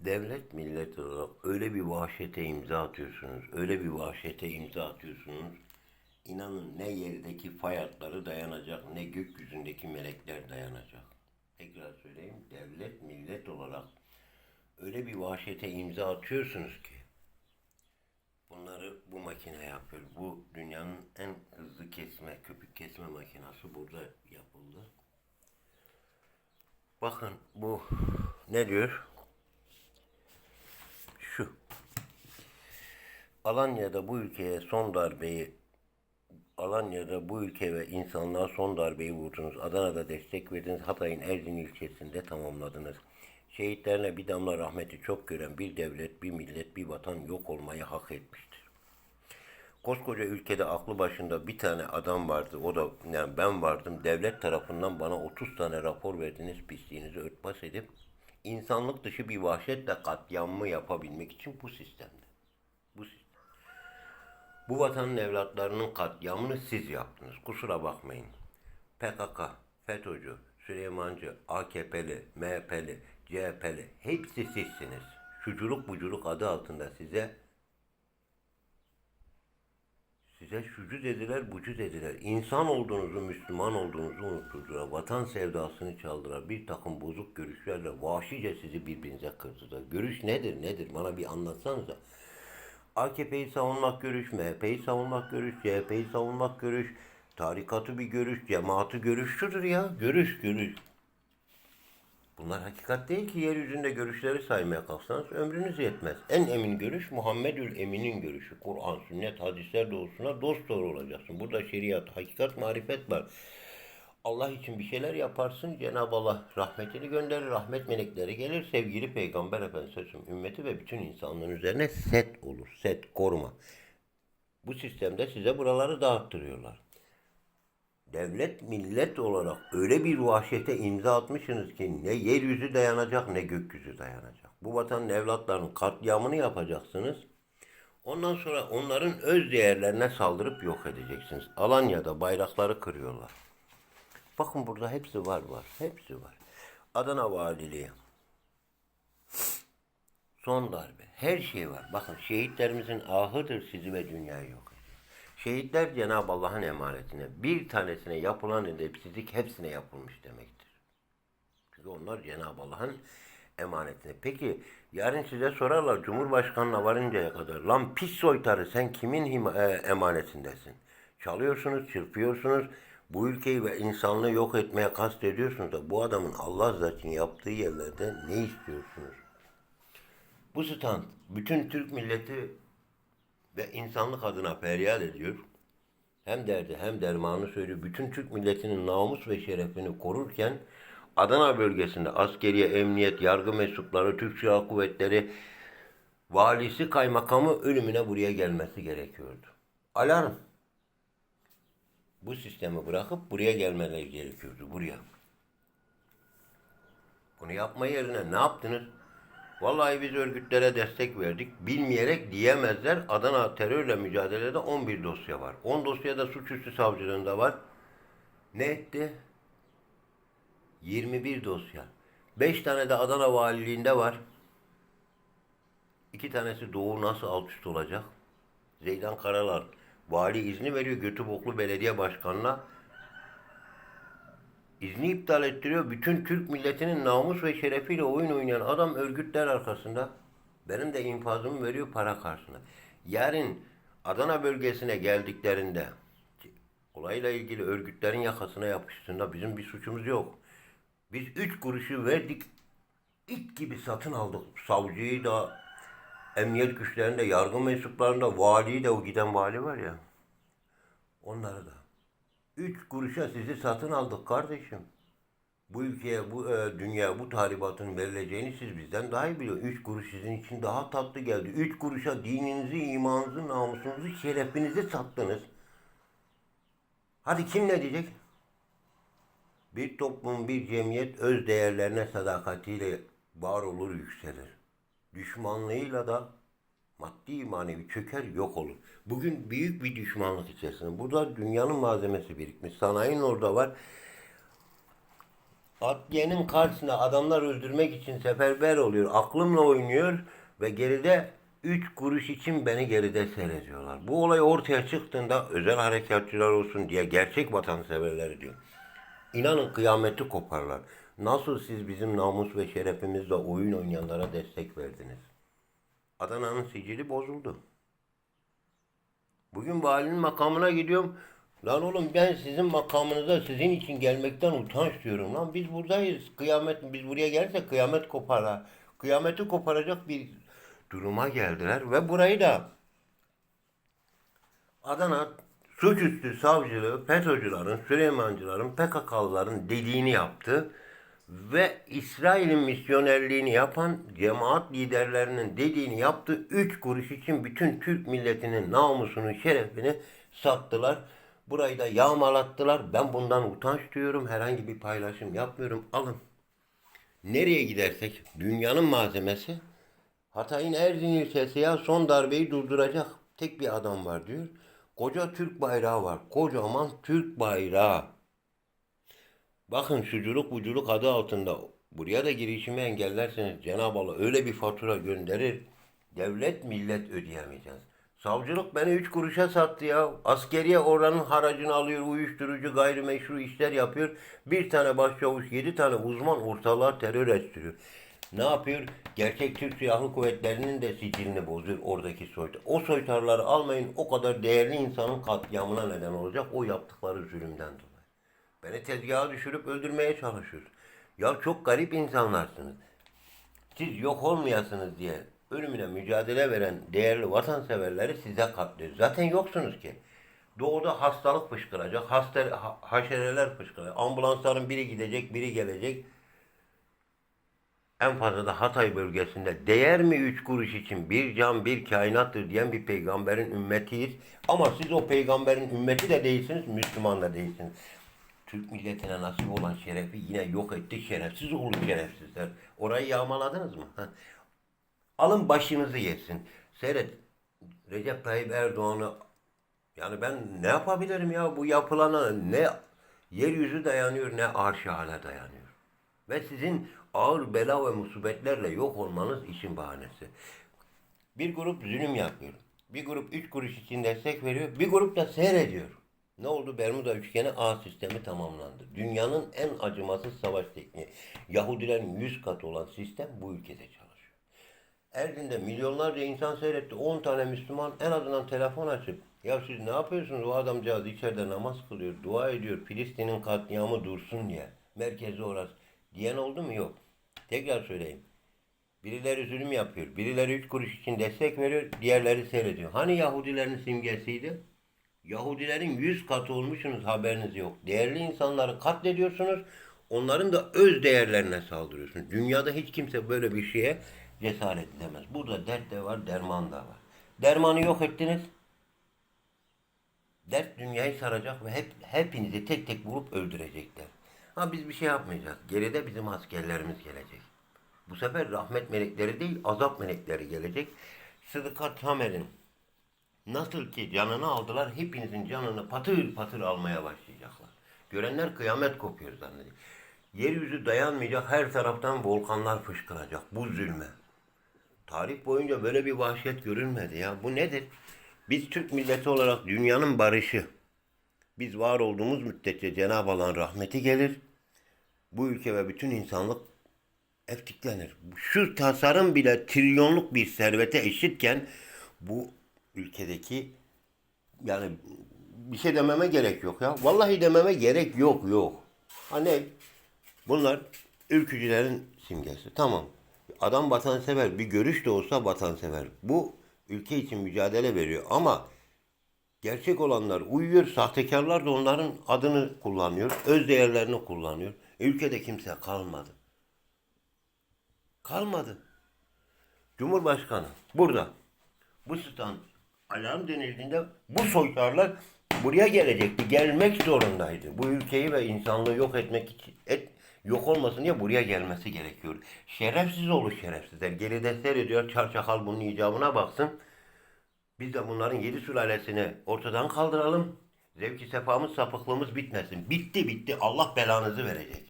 devlet millet olarak öyle bir vahşete imza atıyorsunuz, öyle bir vahşete imza atıyorsunuz. İnanın ne yerdeki fay hatları dayanacak, ne gökyüzündeki melekler dayanacak. Tekrar söyleyeyim, devlet millet olarak öyle bir vahşete imza atıyorsunuz ki bunları bu makine yapıyor. Bu dünyanın en hızlı kesme, köpük kesme makinesi burada yapıldı. Bakın bu ne diyor? Şu. Alanya'da bu ülkeye son darbeyi Alanya'da bu ülke ve insanlığa son darbeyi vurdunuz. Adana'da destek verdiniz. Hatay'ın Erzin ilçesinde tamamladınız. Şehitlerine bir damla rahmeti çok gören bir devlet, bir millet, bir vatan yok olmayı hak etmiştir. Koskoca ülkede aklı başında bir tane adam vardı. O da yani ben vardım. Devlet tarafından bana 30 tane rapor verdiniz pisliğinizi örtbas edip insanlık dışı bir vahşetle katliamı yapabilmek için bu sistemde. Bu vatanın evlatlarının katliamını siz yaptınız. Kusura bakmayın. PKK, FETÖ'cü, Süleymancı, AKP'li, MHP'li, CHP'li hepsi sizsiniz. Şuculuk buculuk adı altında size Size şucu dediler, bucu dediler. İnsan olduğunuzu, Müslüman olduğunuzu unutturdular. Vatan sevdasını çaldılar. Bir takım bozuk görüşlerle vahşice sizi birbirinize kırdılar. Görüş nedir, nedir? Bana bir anlatsanıza. AKP'yi savunmak görüş, MHP'yi savunmak görüş, CHP'yi savunmak görüş, tarikatı bir görüş, cemaati görüş ya. Görüş, görüş. Bunlar hakikat değil ki yeryüzünde görüşleri saymaya kalksanız ömrünüz yetmez. En emin görüş Muhammedül Emin'in görüşü. Kur'an, sünnet, hadisler doğrusuna dost doğru olacaksın. Burada şeriat, hakikat, marifet var. Allah için bir şeyler yaparsın. Cenab-ı Allah rahmetini gönderir. Rahmet melekleri gelir. Sevgili Peygamber Efendimiz Aleyhisselam ümmeti ve bütün insanlığın üzerine set olur. Set, koruma. Bu sistemde size buraları dağıttırıyorlar devlet millet olarak öyle bir vahşete imza atmışsınız ki ne yeryüzü dayanacak ne gökyüzü dayanacak. Bu vatanın evlatlarının katliamını yapacaksınız. Ondan sonra onların öz değerlerine saldırıp yok edeceksiniz. Alanya'da bayrakları kırıyorlar. Bakın burada hepsi var var. Hepsi var. Adana Valiliği. Son darbe. Her şey var. Bakın şehitlerimizin ahıdır sizi ve dünyayı yok. Şehitler Cenab-ı Allah'ın emanetine. Bir tanesine yapılan edepsizlik hepsine yapılmış demektir. Çünkü onlar Cenab-ı Allah'ın emanetine. Peki yarın size sorarlar Cumhurbaşkanı'na varıncaya kadar lan pis soytarı sen kimin e, emanetindesin? Çalıyorsunuz, çırpıyorsunuz. Bu ülkeyi ve insanlığı yok etmeye kast ediyorsunuz da bu adamın Allah zaten yaptığı yerlerde ne istiyorsunuz? Bu stand bütün Türk milleti ve insanlık adına feryat ediyor. Hem derdi hem dermanı söylüyor. Bütün Türk milletinin namus ve şerefini korurken Adana bölgesinde askeriye, emniyet, yargı mensupları, Türk Silahlı Kuvvetleri, valisi, kaymakamı ölümüne buraya gelmesi gerekiyordu. Alarm. Bu sistemi bırakıp buraya gelmeleri gerekiyordu. Buraya. Bunu yapma yerine ne yaptınız? Vallahi biz örgütlere destek verdik. Bilmeyerek diyemezler. Adana terörle mücadelede 11 dosya var. 10 dosyada suçüstü savcılığında var. Ne etti? 21 dosya. 5 tane de Adana valiliğinde var. 2 tanesi Doğu nasıl alt üst olacak? Zeydan Karalar vali izni veriyor Götüboklu Belediye Başkanı'na. İzni iptal ettiriyor. Bütün Türk milletinin namus ve şerefiyle oyun oynayan adam örgütler arkasında. Benim de infazımı veriyor para karşısında. Yarın Adana bölgesine geldiklerinde olayla ilgili örgütlerin yakasına yapıştığında bizim bir suçumuz yok. Biz üç kuruşu verdik. it gibi satın aldık. Savcıyı da, emniyet güçlerinde, yargı mensuplarında, valiyi de o giden vali var ya. Onları da. Üç kuruşa sizi satın aldık kardeşim. Bu ülkeye, bu e, dünya, bu tahribatın verileceğini siz bizden daha iyi biliyorsunuz. Üç kuruş sizin için daha tatlı geldi. Üç kuruşa dininizi, imanınızı, namusunuzu, şerefinizi sattınız. Hadi kim ne diyecek? Bir toplum, bir cemiyet öz değerlerine sadakatiyle var olur, yükselir. Düşmanlığıyla da maddi manevi çöker yok olur. Bugün büyük bir düşmanlık içerisinde. Burada dünyanın malzemesi birikmiş. Sanayinin orada var. Adliyenin karşısına adamlar öldürmek için seferber oluyor. Aklımla oynuyor ve geride 3 kuruş için beni geride seyrediyorlar. Bu olay ortaya çıktığında özel harekatçılar olsun diye gerçek vatanseverler diyor. İnanın kıyameti koparlar. Nasıl siz bizim namus ve şerefimizle oyun oynayanlara destek verdiniz? Adana'nın sicili bozuldu. Bugün valinin makamına gidiyorum. Lan oğlum ben sizin makamınıza sizin için gelmekten utanç diyorum. Lan biz buradayız. Kıyamet biz buraya gelirsek kıyamet kopar. Kıyameti koparacak bir duruma geldiler ve burayı da Adana suçüstü savcılığı FETÖ'cülerin, Süleymancıların, PKK'lıların dediğini yaptı ve İsrail'in misyonerliğini yapan cemaat liderlerinin dediğini yaptı. Üç kuruş için bütün Türk milletinin namusunu, şerefini sattılar. Burayı da yağmalattılar. Ben bundan utanç duyuyorum. Herhangi bir paylaşım yapmıyorum. Alın. Nereye gidersek dünyanın malzemesi Hatay'ın Erzin ilçesi ya son darbeyi durduracak tek bir adam var diyor. Koca Türk bayrağı var. Kocaman Türk bayrağı. Bakın şuculuk buculuk adı altında buraya da girişimi engellerseniz Cenab-ı Allah öyle bir fatura gönderir. Devlet millet ödeyemeyeceğiz. Savcılık beni üç kuruşa sattı ya. Askeriye oranın haracını alıyor, uyuşturucu, gayrimeşru işler yapıyor. Bir tane başçavuş, yedi tane uzman ortalığa terör estiriyor. Ne yapıyor? Gerçek Türk Silahlı Kuvvetleri'nin de sicilini bozuyor oradaki soytar. O soytarları almayın o kadar değerli insanın katliamına neden olacak o yaptıkları zulümden dolayı. Beni tezgaha düşürüp öldürmeye çalışıyor. Ya çok garip insanlarsınız. Siz yok olmayasınız diye ölümüne mücadele veren değerli vatanseverleri size katlıyor. Zaten yoksunuz ki. Doğuda hastalık fışkıracak, hasta, ha- haşereler fışkıracak. Ambulansların biri gidecek, biri gelecek. En fazla da Hatay bölgesinde değer mi üç kuruş için bir can bir kainattır diyen bir peygamberin ümmetiyiz. Ama siz o peygamberin ümmeti de değilsiniz, Müslüman da değilsiniz. Türk milletine nasip olan şerefi yine yok etti şerefsiz olur şerefsizler. Orayı yağmaladınız mı? Alın başınızı yesin. Seyret. Recep Tayyip Erdoğan'ı yani ben ne yapabilirim ya bu yapılana ne yeryüzü dayanıyor ne arş hale dayanıyor. Ve sizin ağır bela ve musibetlerle yok olmanız işin bahanesi. Bir grup zulüm yapıyor. Bir grup üç kuruş için destek veriyor. Bir grup da seyrediyor. Ne oldu? Bermuda üçgeni A sistemi tamamlandı. Dünyanın en acımasız savaş tekniği. Yahudilerin yüz katı olan sistem bu ülkede çalışıyor. Erzin'de milyonlarca insan seyretti. 10 tane Müslüman en azından telefon açıp ya siz ne yapıyorsunuz? O adamcağız içeride namaz kılıyor, dua ediyor. Filistin'in katliamı dursun diye. Merkezi orası. Diyen oldu mu? Yok. Tekrar söyleyeyim. Birileri zulüm yapıyor. Birileri üç kuruş için destek veriyor. Diğerleri seyrediyor. Hani Yahudilerin simgesiydi? Yahudilerin yüz katı olmuşsunuz haberiniz yok. Değerli insanları katlediyorsunuz. Onların da öz değerlerine saldırıyorsunuz. Dünyada hiç kimse böyle bir şeye cesaret edemez. Burada dert de var, derman da var. Dermanı yok ettiniz. Dert dünyayı saracak ve hep hepinizi tek tek vurup öldürecekler. Ha biz bir şey yapmayacağız. Geride bizim askerlerimiz gelecek. Bu sefer rahmet melekleri değil, azap melekleri gelecek. Sıdıka Tamer'in nasıl ki canını aldılar, hepinizin canını patır patır almaya başlayacaklar. Görenler kıyamet kopuyor zannediyor. Yeryüzü dayanmayacak, her taraftan volkanlar fışkıracak bu zulme. Tarih boyunca böyle bir vahşet görülmedi ya. Bu nedir? Biz Türk milleti olarak dünyanın barışı, biz var olduğumuz müddetçe Cenab-ı Allah'ın rahmeti gelir. Bu ülke ve bütün insanlık eftiklenir. Şu tasarım bile trilyonluk bir servete eşitken bu ülkedeki yani bir şey dememe gerek yok ya. Vallahi dememe gerek yok yok. Ha ne? Bunlar ülkücülerin simgesi. Tamam. Adam vatansever. Bir görüş de olsa vatansever. Bu ülke için mücadele veriyor ama Gerçek olanlar uyuyor, sahtekarlar da onların adını kullanıyor, öz değerlerini kullanıyor. Ülkede kimse kalmadı. Kalmadı. Cumhurbaşkanı burada. Bu stand alarm denildiğinde bu soytarlar buraya gelecekti. Gelmek zorundaydı. Bu ülkeyi ve insanlığı yok etmek için et, yok olmasın diye buraya gelmesi gerekiyor. Şerefsiz olur şerefsizler. Geride seyrediyor. Çarçakal bunun icabına baksın. Biz de bunların yedi sülalesini ortadan kaldıralım. Zevki sefamız sapıklığımız bitmesin. Bitti bitti. Allah belanızı verecek.